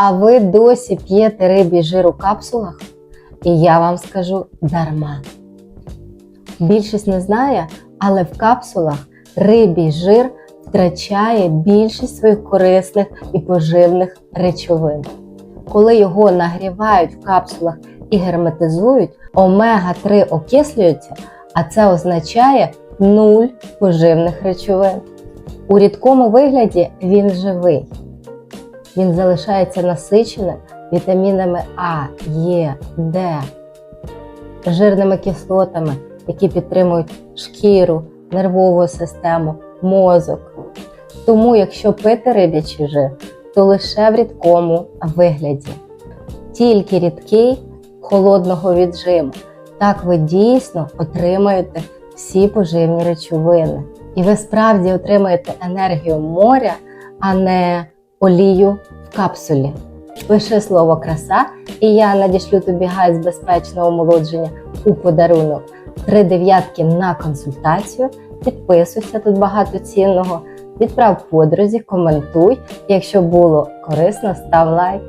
А ви досі п'єте рибі жир у капсулах? І я вам скажу дарма. Більшість не знає, але в капсулах рибій жир втрачає більшість своїх корисних і поживних речовин. Коли його нагрівають в капсулах і герметизують, омега-3 окислюються, а це означає нуль поживних речовин. У рідкому вигляді він живий. Він залишається насиченим вітамінами А, Е, Д, жирними кислотами, які підтримують шкіру, нервову систему, мозок. Тому, якщо пити риб'ячий жир, то лише в рідкому вигляді. Тільки рідкий холодного віджиму. Так ви дійсно отримаєте всі поживні речовини. І ви справді отримаєте енергію моря, а не олію в капсулі. Пиши слово краса, і я надішлю тобі гайд з безпечного омолодження у подарунок. Три дев'ятки на консультацію. Підписуйся, тут багато цінного. Відправ подрузі, коментуй. Якщо було корисно, став лайк.